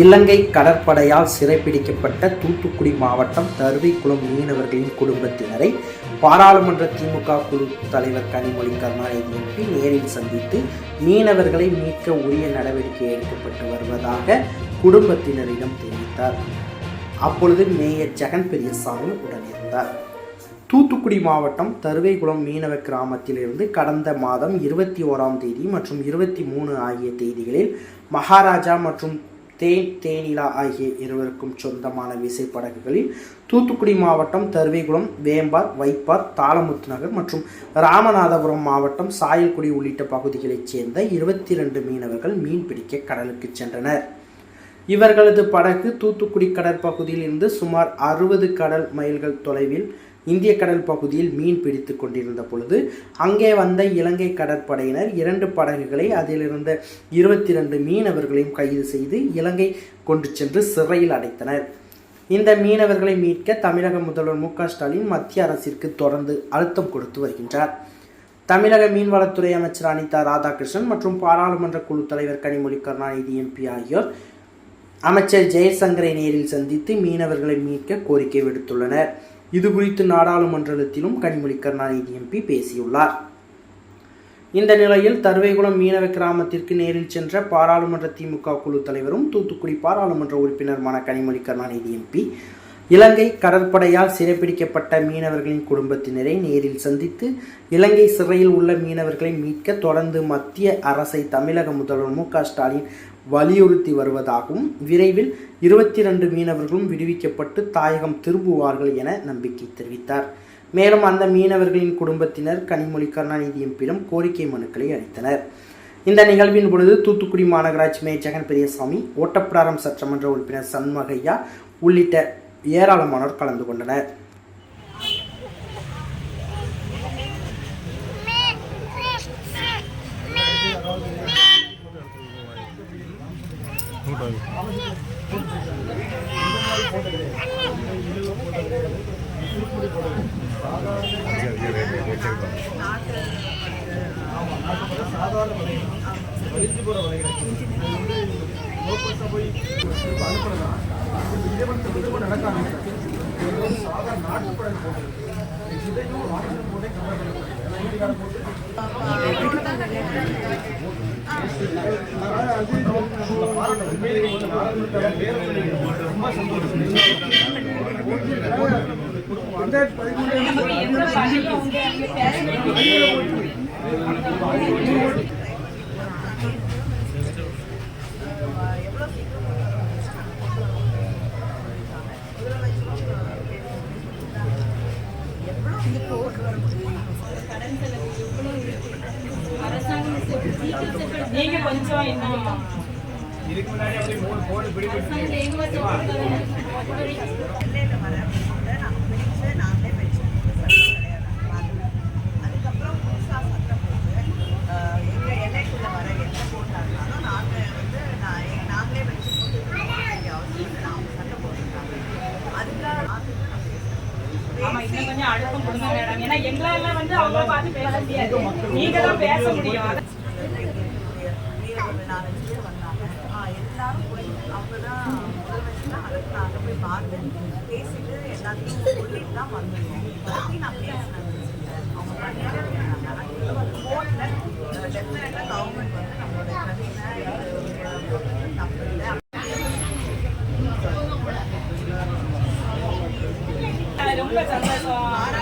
இலங்கை கடற்படையால் சிறைப்பிடிக்கப்பட்ட தூத்துக்குடி மாவட்டம் தருவைக்குளம் மீனவர்களின் குடும்பத்தினரை பாராளுமன்ற திமுக குழு தலைவர் கனிமொழி கருணாநிதி எம்பி நேரில் சந்தித்து மீனவர்களை மீட்க உரிய நடவடிக்கை எடுக்கப்பட்டு வருவதாக குடும்பத்தினரிடம் தெரிவித்தார். அப்பொழுது மேயர் ஜெகன் பெரியசாமி உடனிருந்தார். தூத்துக்குடி மாவட்டம் தருவைக்குளம் மீனவ கிராமத்திலிருந்து கடந்த மாதம் இருபத்தி ஓராம் தேதி மற்றும் இருபத்தி மூணு ஆகிய தேதிகளில் மகாராஜா மற்றும் தேன் தேனிலா ஆகிய இருவருக்கும் சொந்தமான விசைப்படகுகளில் தூத்துக்குடி மாவட்டம் தருவைகுளம் வேம்பார் வைப்பார் தாளமுத்து நகர் மற்றும் ராமநாதபுரம் மாவட்டம் சாயல்குடி உள்ளிட்ட பகுதிகளைச் சேர்ந்த இருபத்தி ரெண்டு மீனவர்கள் மீன் பிடிக்க கடலுக்கு சென்றனர். இவர்களது படகு தூத்துக்குடி கடற்பகுதியில் இருந்து சுமார் அறுபது கடல் மைல்கள் தொலைவில் இந்திய கடல் பகுதியில் மீன் பிடித்து கொண்டிருந்த பொழுது அங்கே வந்த இலங்கை கடற்படையினர் இரண்டு படகுகளை அதிலிருந்த இருபத்தி ரெண்டு மீனவர்களையும் கைது செய்து இலங்கை கொண்டு சென்று சிறையில் அடைத்தனர். இந்த மீனவர்களை மீட்க தமிழக முதல்வர் மு ஸ்டாலின் மத்திய அரசிற்கு தொடர்ந்து அழுத்தம் கொடுத்து வருகின்றார். தமிழக மீன்வளத்துறை அமைச்சர் அனிதா ராதாகிருஷ்ணன் மற்றும் பாராளுமன்ற குழு தலைவர் கனிமொழி கருணாநிதி எம்பி ஆகியோர் அமைச்சர் ஜெயசங்கரை நேரில் சந்தித்து மீனவர்களை மீட்க கோரிக்கை விடுத்துள்ளனர். இது குறித்து நாடாளுமன்றத்திலும் கனிமொழி கருணாநிதி எம்பி பேசியுள்ளார். இந்த நிலையில் தருவைகுளம் மீனவ கிராமத்திற்கு நேரில் சென்ற பாராளுமன்ற திமுக குழு தலைவரும் தூத்துக்குடி பாராளுமன்ற உறுப்பினருமான கனிமொழி கருணாநிதி எம்பி இலங்கை கடற்படையால் சிறைப்பிடிக்கப்பட்ட மீனவர்களின் குடும்பத்தினரை நேரில் சந்தித்து இலங்கை சிறையில் உள்ள மீனவர்களை மீட்க தொடர்ந்து மத்திய அரசை தமிழக முதல்வர் மு க ஸ்டாலின் வலியுறுத்தி வருவதாகவும் விரைவில் இருபத்தி ரெண்டு மீனவர்களும் விடுவிக்கப்பட்டு தாயகம் திரும்புவார்கள் என நம்பிக்கை தெரிவித்தார். மேலும் அந்த மீனவர்களின் குடும்பத்தினர் கனிமொழி கருணாநிதி எம்பிடம் கோரிக்கை மனுக்களை அளித்தனர். இந்த நிகழ்வின் பொழுது தூத்துக்குடி மாநகராட்சி மேயர் ஜெகன் பெரியசாமி ஓட்டப்பிராரம் சட்டமன்ற உறுப்பினர் சண்மகையா உள்ளிட்ட ஏராளமானோர் கலந்து கொண்டனர். நடக்காம சாதாரண நாட்டுப்படம் போட்டது இதையும் வாட்ஸ்அப் போட்டே கவர் பண்ணப்படுது ரொம்ப நீங்க கொஞ்சம் என்ன? எல்லையில் வர மீனை நாங்கள் பிடிச்சு அழுத்தம் கொடுங்க மேடம் ஏன்னா எங்களால வந்து அவங்க பார்த்து பேச முடியாது. நீங்க தான் பேச முடியும். வீரர்கள் நாலஞ்சு பேர் வந்தாங்க ஆ, எல்லாரும் போய் அவங்க தான் முதல் வச்சு தான் அதுக்கு நான் அங்கே போய் பேசிட்டு எல்லாத்தையும் சொல்லிட்டு தான் வந்திருக்கோம் பற்றி நான் பேசினேன் அவங்க பண்ணிட்டு இருந்தாங்க அது வந்து டெஃபினட்டாக கவர்மெண்ட் வந்து நம்மளோட பிரச்சனை தப்பு இல்லை ரொம்ப சந்தோஷம்.